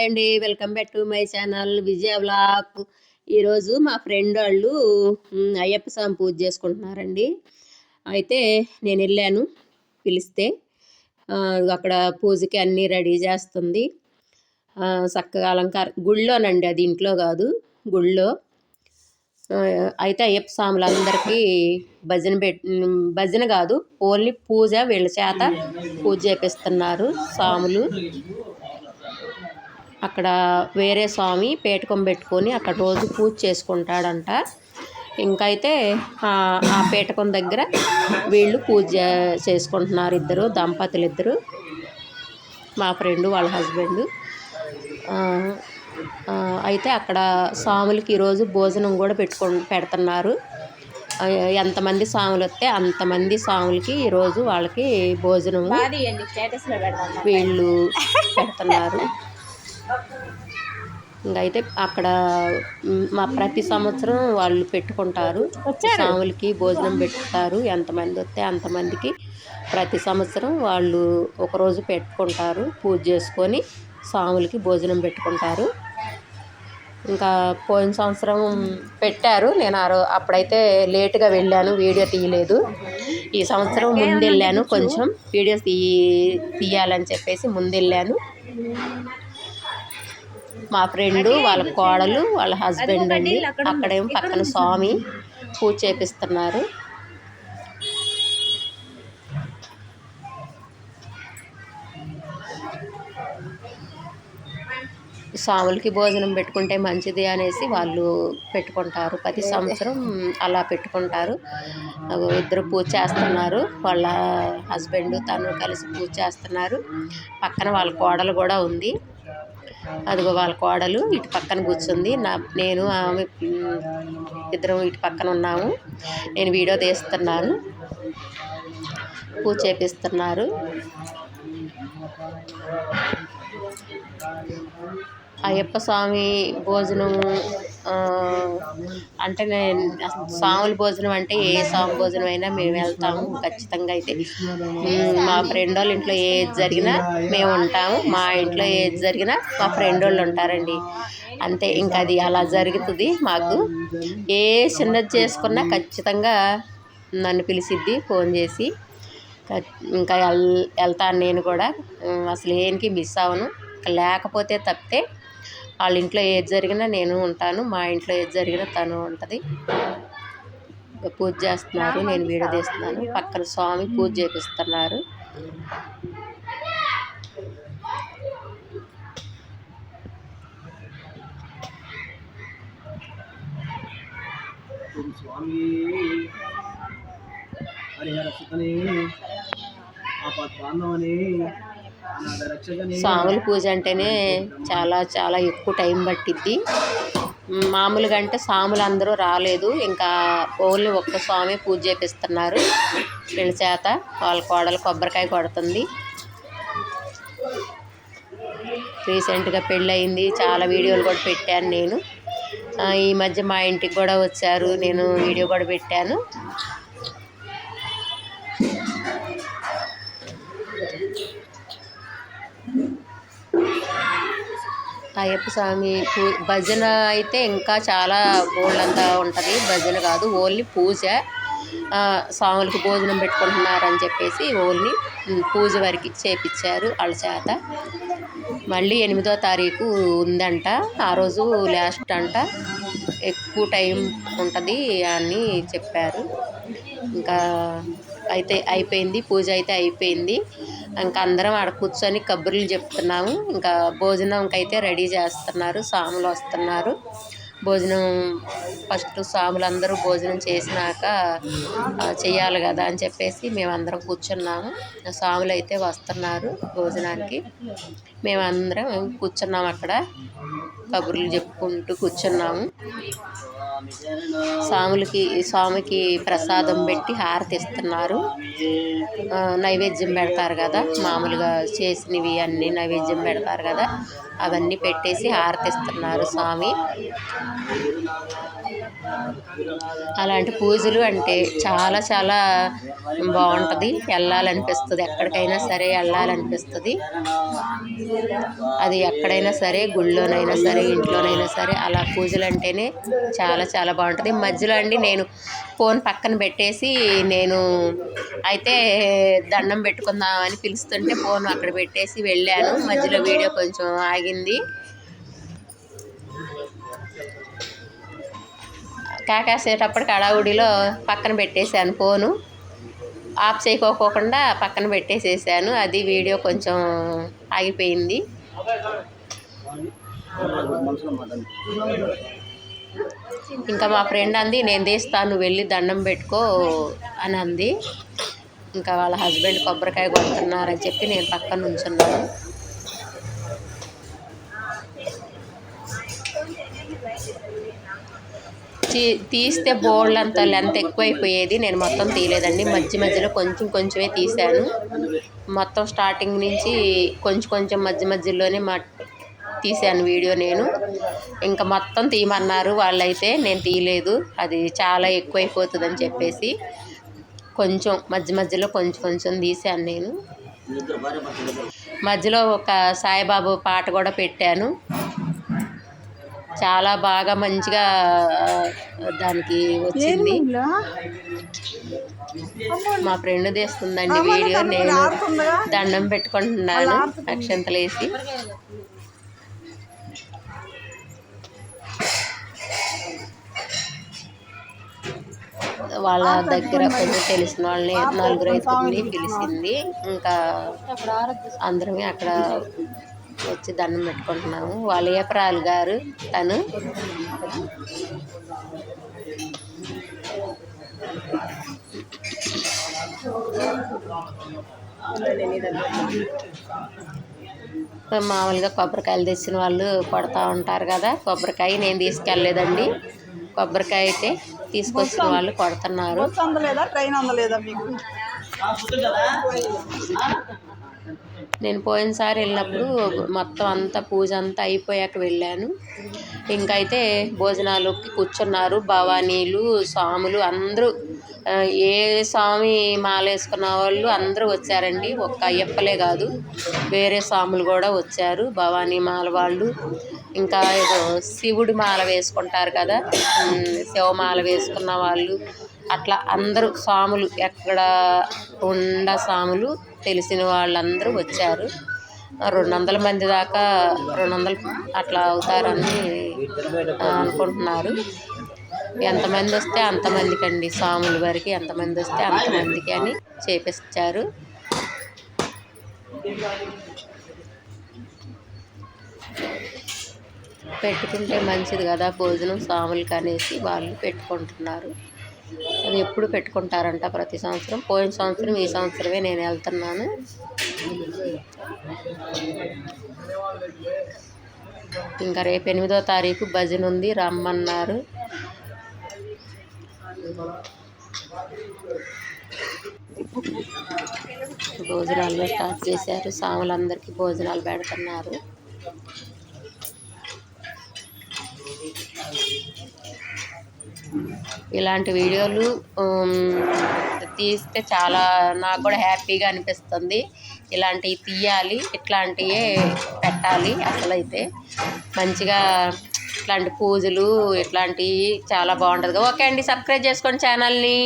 Hi అండి. Welcome back to my channel Vijaya blog ఈరోజు మా ఫ్రెండ్ వాళ్ళు అయ్యప్ప స్వామి పూజ చేసుకుంటున్నారండి. అయితే నేను వెళ్ళాను పిలిస్తే అక్కడ పూజకి అన్నీ రెడీ చేస్తుంది. చక్కగా అలంకార గుళ్ళోనండి అది ఇంట్లో కాదు గుళ్ళో. అయితే అయ్యప్ప స్వాములందరికీ భజన పెట్ భజన కాదు ఓన్లీ పూజ వీళ్ళ చేత పూజ చేపిస్తున్నారు స్వాములు. అక్కడ వేరే స్వామి పేటకం పెట్టుకొని అక్కడ రోజు పూజ చేసుకుంటాడంట. ఇంకైతే ఆ ఆ పేటకం దగ్గర వీళ్ళు పూజ చేసుకుంటున్నారు ఇద్దరు దంపతులు ఇద్దరు మా ఫ్రెండ్ వాళ్ళ హస్బెండ్. అయితే అక్కడ స్వాములకి ఈరోజు భోజనం కూడా పెట్టుకో పెడుతున్నారు. ఎంతమంది స్వాములు వస్తే అంతమంది స్వాములకి ఈరోజు వాళ్ళకి భోజనం వీళ్ళు పెడుతున్నారు. ఇంకైతే అక్కడ మ్, ప్రతి సంవత్సరం వాళ్ళు పెట్టుకుంటారు. స్వాములకి భోజనం పెట్టుతారు ఎంతమంది వస్తే అంతమందికి ప్రతి సంవత్సరం వాళ్ళు ఒకరోజు పెట్టుకుంటారు. పూజ చేసుకొని స్వాములకి భోజనం పెట్టుకుంటారు. ఇంకా పోయిన సంవత్సరం పెట్టారు. నేను ఆ రో అప్పుడైతే లేటుగా వెళ్ళాను. వీడియో తీయలేదు. ఈ సంవత్సరం ముందు వెళ్ళాను కొంచెం. వీడియోస్ తీ తీయాలని చెప్పేసి ముందు వెళ్ళాను మా ఫ్రెండ్ వాళ్ళ కోడలు వాళ్ళ హస్బెండ్ అండి. అక్కడేమో పక్కన స్వామి పూజ చేపిస్తున్నారు. స్వాములకి భోజనం పెట్టుకుంటే మంచిది అనేసి వాళ్ళు పెట్టుకుంటారు. ప్రతి సంవత్సరం అలా పెట్టుకుంటారు. ఇద్దరు పూజ చేస్తున్నారు. వాళ్ళ హస్బెండ్ తను కలిసి పూజ చేస్తున్నారు. పక్కన వాళ్ళ కోడలు కూడా ఉంది. అదిగో వాళ్ళ కోడలు ఇటు పక్కన కూర్చుంది. నా నేను ఆమె ఇద్దరం ఇటు పక్కన ఉన్నాము. నేను వీడియో తీస్తున్నాను. పూజ చేపిస్తున్నారు. అయ్యప్ప స్వామి భోజనం అంటే నేను స్వాముల భోజనం అంటే ఏ స్వామి భోజనం అయినా మేము వెళ్తాము ఖచ్చితంగా అయితే. మా ఫ్రెండ్ వాళ్ళ ఇంట్లో ఏది జరిగినా మేము ఉంటాము. మా ఇంట్లో ఏది జరిగినా మా ఫ్రెండ్ వాళ్ళు ఉంటారండి. అంతే ఇంకా అది అలా జరుగుతుంది మాకు. ఏ చిన్నది చేసుకున్నా ఖచ్చితంగా నన్ను పిలిచిద్ది ఫోన్ చేసి. ఇంకా వెల్ వెళ్తాను నేను కూడా. అసలు ఏనికి మిస్ అవ్వను. లేకపోతే తప్పితే వాళ్ళ ఇంట్లో ఏది జరిగినా నేను ఉంటాను. మా ఇంట్లో ఏది జరిగినా తను ఉంటుంది. పూజ చేస్తున్నారు. నేను వీడియో తీస్తున్నాను. పక్కన స్వామి పూజ చేపిస్తున్నారు. స్వామి హరిహర స్వాముల పూజ అంటేనే చాలా చాలా ఎక్కువ టైం పట్టిద్ది. మామూలుగా అంటే స్వాములు అందరూ రాలేదు. ఇంకా ఓన్లీ ఒక్క స్వామి పూజ చేపిస్తున్నారు. వీళ్ళ చేత వాళ్ళ కోడలు కొబ్బరికాయ కొడుతుంది. రీసెంట్గా పెళ్ళి అయింది చాలా వీడియోలు కూడా పెట్టాను నేను. ఈ మధ్య మా ఇంటికి కూడా వచ్చారు. నేను వీడియో కూడా పెట్టాను. అయ్యప్ప స్వామి పూ భజన అయితే ఇంకా చాలా బోల్డంతా ఉంటుంది. భజన కాదు ఓన్లీ పూజ. స్వాములకు భోజనం భోజనం పెట్టుకుంటున్నారని చెప్పేసి ఓన్లీ పూజ వరకు చేపించారు వాళ్ళ చేత. మళ్ళీ ఎనిమిదో తారీఖు ఉందంట. ఆ రోజు లాస్ట్ అంట. ఎక్కువ టైం ఉంటుంది అని చెప్పారు. ఇంకా అయితే అయిపోయింది పూజ అయితే అయిపోయింది. ఇంకా అందరం ఆడ కూర్చొని కబుర్లు చెప్తున్నాము. ఇంకా భోజనంకి అయితే రెడీ చేస్తున్నారు. స్వాములు వస్తున్నారు. భోజనం ఫస్ట్ స్వాములందరూ అందరూ భోజనం చేసినాక చేయాలి చెయ్యాలి కదా అని చెప్పేసి మేమందరం కూర్చున్నాము. స్వాములు అయితే వస్తున్నారు భోజనానికి. మేమందరం కూర్చున్నాము అక్కడ. కబుర్లు చెప్పుకుంటూ కూర్చున్నాము. స్వాములకి స్వామికి ప్రసాదం పెట్టి హారతి ఇస్తున్నారు. నైవేద్యం పెడతారు కదా మామూలుగా చేసినవి అన్నీ నైవేద్యం పెడతారు కదా అవన్నీ పెట్టేసి హారతిస్తున్నారు స్వామి. అలాంటి పూజలు అంటే చాలా చాలా బాగుంటుంది. వెళ్ళాలనిపిస్తుంది. ఎక్కడికైనా సరే వెళ్ళాలనిపిస్తుంది. అది ఎక్కడైనా సరే గుళ్ళోనైనా సరే ఇంట్లోనైనా సరే అలా పూజలు అంటేనే చాలా చాలా బాగుంటుంది. మధ్యలో అండి నేను ఫోన్ పక్కన పెట్టేసి నేను అయితే దండం పెట్టుకుందామని పిలుస్తుంటే ఫోన్ అక్కడ పెట్టేసి వెళ్ళాను. మధ్యలో వీడియో కొంచెం ఆగింది. కాకాసేటప్పటికి అడావుడిలో పక్కన పెట్టేశాను ఫోను. ఆఫ్ చేయకోకుండా పక్కన పెట్టేసేసాను. అది వీడియో కొంచెం ఆగిపోయింది. ఇంకా మా ఫ్రెండ్ అంది నేను తీస్తాను వెళ్ళి దండం పెట్టుకో అని అంది. ఇంకా వాళ్ళ హస్బెండ్ కొబ్బరికాయ కొడుతున్నారని చెప్పి నేను పక్కన నుంచున్నాను. తీ- తీస్తే బోల్డ్ అంత లెంత్ ఎక్కువైపోయేది నేను మొత్తం తీయలేదండి. మధ్య మధ్యలో కొంచెం కొంచెమే తీశాను. మొత్తం స్టార్టింగ్ నుంచి కొంచెం కొంచెం మధ్య మధ్యలోనే మా తీశాను వీడియో నేను. ఇంకా మొత్తం తీయమన్నారు వాళ్ళైతే నేను తీయలేదు. అది చాలా ఎక్కువైపోతుందని చెప్పేసి కొంచెం మధ్య మధ్యలో కొంచెం కొంచెం తీశాను నేను. మధ్యలో ఒక సాయిబాబు పాట కూడా పెట్టాను. చాలా బాగా మంచిగా దానికి వచ్చింది. మా ఫ్రెండ్ తీస్తుందండి వీడియో. నేను దండం పెట్టుకుంటున్నాను. అక్షంతలేసి. వాళ్ళ దగ్గర కొంచెం తెలిసిన వాళ్ళని నలుగురు ఐదుగురిని పిలిచింది. ఇంకా అందరమే అక్కడ వచ్చి దండం పెట్టుకుంటున్నాము. వాళ్ళ ఏపరాలు గారు తను. మామూలుగా కొబ్బరికాయలు తెచ్చిన వాళ్ళు కొడతా ఉంటారు కదా. కొబ్బరికాయ నేను తీసుకెళ్ళలేదండి. కొబ్బరికాయ అయితే తీసుకొచ్చిన వాళ్ళు కొడుతున్నారు. ట్రైన్ అందలేదా మీకు? నేను పోయినసారి వెళ్ళినప్పుడు మొత్తం అంతా పూజ అంతా అయిపోయాక వెళ్ళాను. ఇంకైతే భోజనాలకి కూర్చున్నారు. భవానీలు స్వాములు అందరూ ఏ స్వామి మాల వేసుకున్న వాళ్ళు అందరూ వచ్చారండి. ఒక్క అయ్యప్పలే కాదు వేరే స్వాములు కూడా వచ్చారు. భవానీ మాల వాళ్ళు. ఇంకా ఏదో శివుడి మాల వేసుకుంటారు కదా శివమాల వేసుకున్న వాళ్ళు. అట్లా అందరూ స్వాములు ఎక్కడ ఉండ స్వాములు తెలిసిన వాళ్ళందరూ వచ్చారు. రెండు వందల మంది దాకా రెండు వందలు అట్లా అవుతారని అనుకుంటున్నారు. ఎంతమంది వస్తే అంతమందికి అండి స్వాముల వరకు ఎంతమంది వస్తే అంతమందికి అని చేపించారు పెట్టుకుంటే మంచిది కదా భోజనం స్వాములకి అనేసి వాళ్ళు పెట్టుకుంటున్నారు. అది ఎప్పుడు పెట్టుకుంటారంట ప్రతి సంవత్సరం? పోయిన సంవత్సరం ఈ సంవత్సరమే నేను వెళ్తున్నాను. ఇంకా రేపు ఎనిమిదో తారీఖు భజన ఉంది రమ్మన్నారు. భోజనాలు స్టార్ట్ చేశారు సాములందరికీ భోజనాలు పెడుతున్నారు. ఇలాంటి వీడియోలు తీస్తే చాలా నాకు కూడా హ్యాపీగా అనిపిస్తుంది. ఇలాంటివి తీయాలి ఇట్లాంటివే పెట్టాలి అసలైతే. మంచిగా ఇట్లాంటి పూజలు ఇట్లాంటివి చాలా బాగుంటుంది. ఓకే అండి సబ్స్క్రైబ్ చేసుకోండి ఛానల్ని.